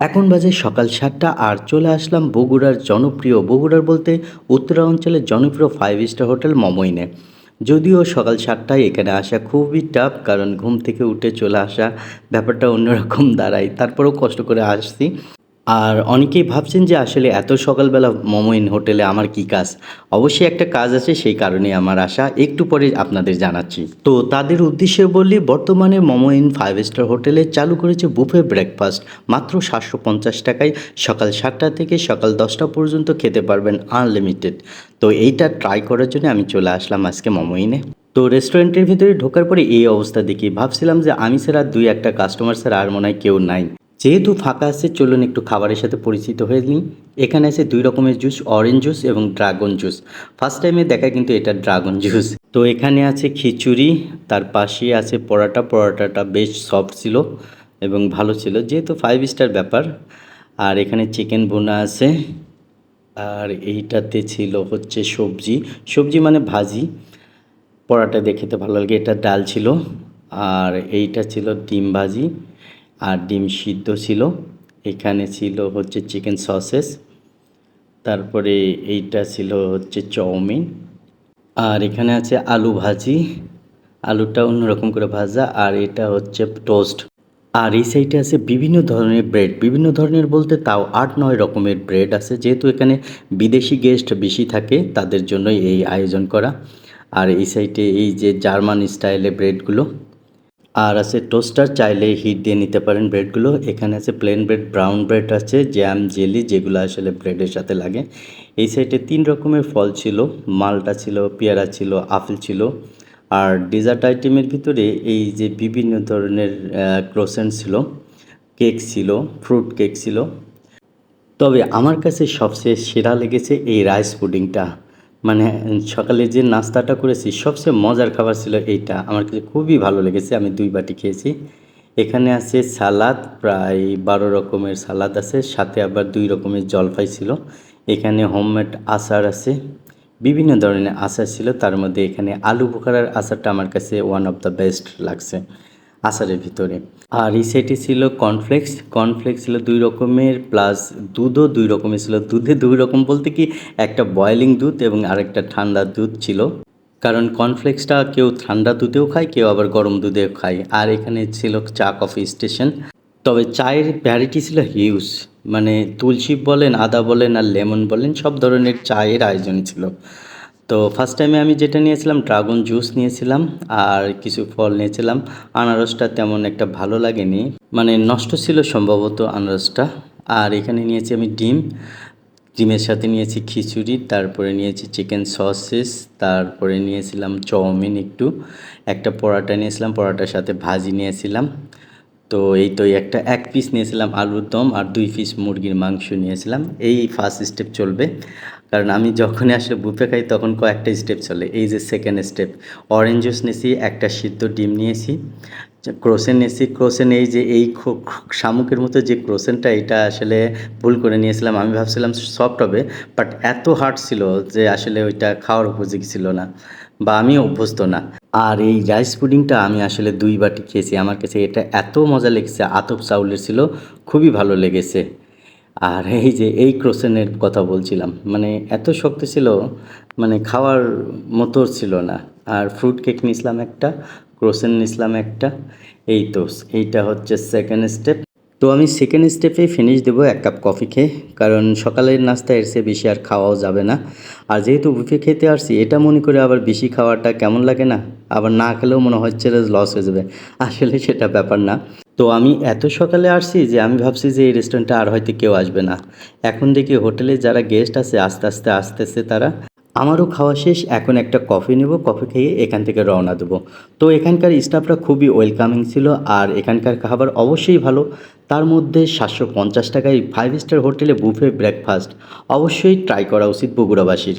এখন বাজে সকাল সাতটা আর চলে আসলাম বগুড়ার জনপ্রিয়, বগুড়ার বলতে উত্তরা অঞ্চলের জনপ্রিয় ফাইভ স্টার হোটেল মমইনে। যদিও সকাল সাতটায় এখানে আসা খুবই টাফ কারণ ঘুম থেকে উঠে চলে আসা ব্যাপারটা অন্যরকম দাঁড়ায়, তারপরেও কষ্ট করে আসছি। আর অনেকেই ভাবছেন যে আসলে এত সকালবেলা মোমোইন হোটেলে আমার কি কাজ? অবশ্যই একটা কাজ আছে, সেই কারণে আমার আশা। একটু পরে আপনাদের জানাচ্ছি। তো তাদের উদ্দেশ্যে বললি বর্তমানে মোমোইন ফাইভ স্টার হোটেলে চালু করেছে বুফে ব্রেকফাস্ট। মাত্র সাতশো পঞ্চাশ টাকায় সকাল সাতটা থেকে সকাল দশটা পর্যন্ত খেতে পারবেন আনলিমিটেড। তো এইটা ট্রাই করার জন্য আমি চলে আসলাম আজকে মোমোইনে তো রেস্টুরেন্টের ভিতরে ঢোকার পরে এই অবস্থা দেখি। ভাবছিলাম যে আমি ছাড়া দুই একটা কাস্টমার ছাড়া আর মনে হয় কেউ নাই। যেহেতু ফাঁকা আছে, চলুন একটু খাবারের সাথে পরিচিত হয়ে নিই। এখানে আছে দুই রকমের জুস অরেঞ্জ জুস এবং ড্রাগন জুস ফার্স্ট টাইমে দেখা কিন্তু এটা ড্রাগন জুস তো এখানে আছে খিচুড়ি, তার পাশে আছে পরোটা। পরোটাটা বেশ সফট ছিল এবং ভালো ছিল, যেহেতু ফাইভ স্টার ব্যাপার। আর এখানে চিকেন বোনা আছে। আর এইটাতে ছিল হচ্ছে সবজি। সবজি মানে ভাজি। পরাটা দেখে তো ভালো লাগে, এটা ডাল ছিল। আর এইটা ছিল ডিম ভাজি। আর ডিম সিদ্ধ ছিল। এখানে ছিল হচ্ছে চিকেন সসেস, তারপরে এইটা ছিল হচ্ছে চাউমিন, আর এখানে আছে আলু ভাজি। আলুটা অন্যরকম করে ভাজা, আর এটা হচ্ছে টোস্ট। আর এই সাইডে আছে বিভিন্ন ধরনের ব্রেড। বিভিন্ন ধরনের বলতে তাও আট নয় রকমের ব্রেড আছে। যেহেতু এখানে বিদেশি গেস্ট বেশি থাকে, তাদের জন্যই এই আয়োজন করা। আর এই সাইডে এই যে জার্মান স্টাইলে ব্রেডগুলো আর আছে টোস্টার চাইলে হিট দিয়ে নিতে পারেন ব্রেডগুলো এখানে আছে প্লেন ব্রেড ব্রাউন ব্রেড আছে জ্যাম জেলি যেগুলো আসলে ব্রেডের সাথে লাগে। এই সাইডে তিন রকমের ফল ছিল, মালটা ছিল, পেয়ারা ছিল, আপেল ছিল। আর ডেজার্ট আইটেমের ভিতরে এই যে বিভিন্ন ধরনের ক্রোসেন্ট ছিল কেক ছিল ফ্রুট কেক ছিল। তবে আমার কাছে সবচেয়ে সেরা লেগেছে এই রাইস পুডিংটা মানে সকালে যে নাস্তাটা করেছি, সবচেয়ে মজার খাবার ছিল এইটা। আমার কাছে খুবই ভালো লেগেছে, আমি দুই বাটি খেয়েছি। এখানে আছে সালাদ, প্রায় বারো রকমের সালাদ আছে, সাথে আবার দুই রকমের জলপাই ছিল। এখানে হোমমেড আচার আছে, বিভিন্ন ধরনের আচার ছিল, তার মধ্যে এখানে আলু বোখারার আচারটা আমার কাছে ওয়ান অফ দ্য বেস্ট লাগছে। আচারের ভিতরে। আর সাইডে ছিল কর্নফ্লেক্স কর্নফ্লেক্স ছিল দুই রকমের প্লাস দুধও দুই রকমের ছিল। দুধে দুই রকম বলতে কি, একটা বয়েলিং দুধ এবং আরেকটা ঠান্ডা দুধ ছিল। কারণ কর্নফ্লেক্সটা কেউ ঠান্ডা দুধেও খায়, কেউ আবার গরম দুধেও খায়। আর এখানে ছিল চা কফি স্টেশন তবে চায়ের ভ্যারাইটি ছিল হিউজ মানে তুলসী বলেন, আদা বলেন আর লেমন বলেন, সব ধরনের চায়ের আয়োজন ছিল। তো ফার্স্ট টাইমে আমি যেটা নিয়েছিলাম ড্রাগন জুস নিয়েছিলাম আর কিছু ফল নিয়েছিলাম। আনারসটা তেমন একটা ভালো লাগেনি। মানে নষ্ট ছিল সম্ভবত আনারসটা। আর এখানে নিয়েছি আমি ডিম। ডিমের সাথে নিয়েছি খিচুড়ি, তারপরে নিয়েছি চিকেন সসেস তারপরে নিয়েছিলাম চাউমিন একটু। একটা পরোটা নিয়েছিলাম, পরোটার সাথে ভাজি নিয়েছিলাম। তো এই তো একটা, এক পিস নিয়েছিলাম আলুর দম আর দুই পিস মুরগির মাংস নিয়েছিলাম। এই ফার্স্ট স্টেপ চলবে। কারণ আমি যখনই আসলে বুফে খাই তখন কয়েকটা স্টেপ চলে। এই যে সেকেন্ড স্টেপ অরেঞ্জ জুস নিয়েছি, একটা সিদ্ধ ডিম নিয়েছি, ক্রোসেন নিয়েছি। ক্রোসেন এই যে, এই শামুকের মতো যে ক্রোসেনটা, এটা আসলে ভুল করে নিয়েছিলাম। আমি ভাবছিলাম সফট হবে বাট এত হার্ড ছিল যে আসলে ওইটা খাওয়ার উপযোগী ছিল না। বা আমি অভ্যস্ত না। আর এই রাইস পুডিংটা আমি আসলে দুই বাটি খেয়েছি। আমার কাছে এটা এত মজা লেগেছে, আতপ চাউলের ছিল, খুবই ভালো লেগেছে। আর এই যে, এই ক্রোসেনের কথা বলছিলাম মানে এত শক্ত ছিল মানে খাওয়ার মতো ছিল না। আর ফ্রুট কেক নিয়েছিলাম একটা, ক্রোসেন নিয়েছিলাম একটা, এই তো, এইটা হচ্ছে সেকেন্ড স্টেপ তো আমি সেকেন্ড স্টেপে ফিনিশ দেবো এক কাপ কফি খেয়ে, কারণ সকালের নাস্তা এর চেয়ে বেশি আর খাওয়াও যাবে না। আর যেহেতু বুফে খেতে আসছি, এটা মনে করে আবার বেশি খাওয়াটা কেমন লাগে না? আবার না খেলেও মনে হচ্ছে লস হয়ে যাবে। আসলে সেটা ব্যাপার না। তো আমি এত সকালে আসছি যে আমি ভাবছি যে এই রেস্টুরেন্টে আর হয়তো কেউ আসবে না। এখন দেখি হোটেলে যারা গেস্ট আছে, আস্তে আস্তে আসতেছে তারা। আমারও খাওয়া শেষ, এখন একটা কফি নেব কফি খেয়ে এখান থেকে রওনা দেবো। তো এখানকার স্টাফরা খুবই ওয়েলকামিং ছিল, আর এখানকার খাবার অবশ্যই ভালো। তার মধ্যে সাতশো পঞ্চাশ টাকায় ফাইভ স্টার হোটেলে বুফে ব্রেকফাস্ট অবশ্যই ট্রাই করা উচিত বগুড়াবাসীর।